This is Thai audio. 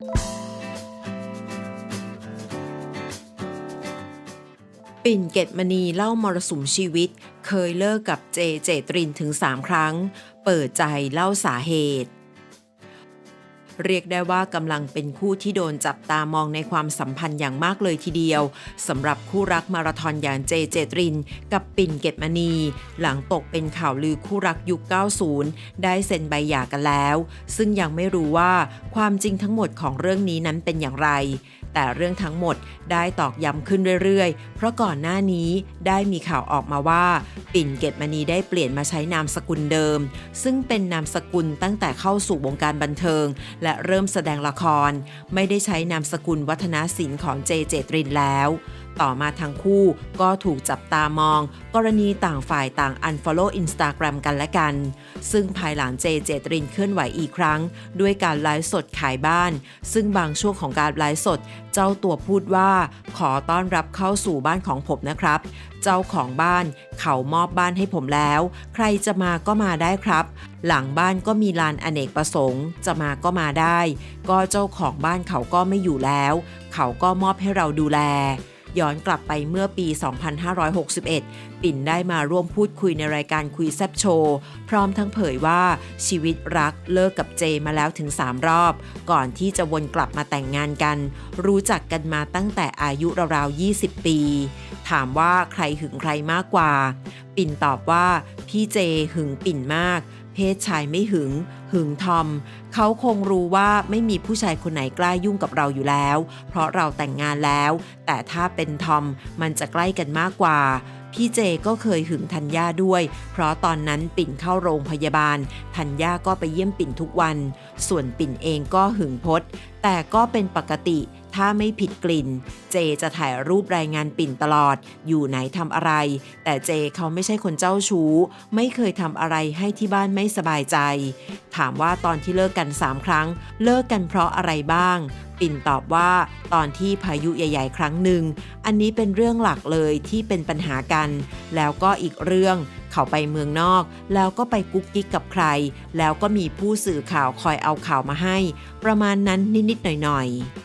ปิ่นเกตมณีเล่ามรสุมชีวิต เคยเลิกกับเจเจตรินถึง 3 ครั้ง เปิดใจเล่าสาเหตุ เรียกได้ว่ากำลังเป็นคู่ที่โดนจับตามองในความสัมพันธ์อย่างมากเลยทีเดียวสำหรับคู่รักมาราธอนอย่างเจเจตริน กับปิ่นเกตมณี หลังตกเป็นข่าวลือคู่รักยุค 90 ได้เซ็นใบหย่ากันแล้ว ซึ่งยังไม่รู้ว่าความจริงทั้งหมดของเรื่องนี้นั้นเป็นอย่างไร แต่เรื่องทั้งหมดได้ตอกย้ำขึ้นเรื่อยๆ เพราะก่อนหน้านี้ได้มีข่าวออกมาว่า ปิ่นเกตมณีได้เปลี่ยนมาใช้นามสกุลเดิม ซึ่งเป็นนามสกุลตั้งแต่เข้าสู่วงการบันเทิง และเริ่มแสดงละคร ไม่ได้ใช้นามสกุลวัฒนาศิลป์ของเจเจตรินแล้ว ต่อมาทั้งคู่ก็ถูกจับตามอง กรณีต่างฝ่ายต่าง unfollow Instagram กันและกัน ซึ่งภายหลังเจเจตรินเคลื่อนไหวอีกครั้ง ด้วยการไลฟ์สดขายบ้าน ซึ่งบางช่วงของการไลฟ์สด เจ้าตัวพูดว่าขอต้อนรับเข้าสู่บ้านของผมนะครับ เจ้าของบ้านเขามอบบ้านให้ผมแล้ว ใครจะมาก็มาได้ครับ หลังบ้านก็มีลานอเนกประสงค์จะมาก็มาได้ ก็เจ้าของบ้านเขาก็ไม่อยู่แล้ว เขาก็มอบให้เราดูแล ย้อนกลับไปเมื่อปี 2561 ปิ่นได้มาร่วมพูดคุยในรายการคุยแซบโชว์พร้อมทั้งเผยว่าชีวิตรักเลิกกับเจมาแล้วถึง 3 รอบ ก่อนที่จะวนกลับมาแต่งงานกัน รู้จักกันมาตั้งแต่อายุราวๆ 20 ปี ถามว่าใครหึงใครมากกว่า ปิ่นตอบว่าพี่เจหึงปิ่นมาก ศชายไม่หึง หึงทอม เขาคงรู้ว่าไม่มีผู้ชายคนไหนกล้ายุ่งกับเราอยู่แล้ว เพราะเราแต่งงานแล้ว แต่ถ้าเป็นทอมมันจะใกล้กันมากกว่าพี่เจก็เคยหึงธัญญาด้วย เพราะตอนนั้นปิ่นเข้าโรงพยาบาล ธัญญาก็ไปเยี่ยมปิ่นทุกวัน ส่วนปิ่นเองก็หึงพดแต่ก็เป็นปกติ ถ้าไม่ผิดกลิ่น เจจะถ่ายรูปรายงานปิ่นตลอด อยู่ไหนทำอะไร แต่เจเขาไม่ใช่คนเจ้าชู้ ไม่เคยทำอะไรให้ที่บ้านไม่สบายใจ ถามว่าตอนที่เลิกกัน 3 ครั้ง เลิกกันเพราะอะไรบ้าง ปิ่นตอบว่าตอนที่พายุใหญ่ ๆ ครั้งหนึ่ง อันนี้เป็นเรื่องหลักเลยที่เป็นปัญหากัน แล้วก็อีกเรื่องเขาไปเมืองนอก แล้วก็ไปกุ๊กกิ๊กกับใคร แล้วก็มีผู้สื่อข่าวคอยเอาข่าวมาให้ ประมาณนั้นนิดๆหน่อยๆ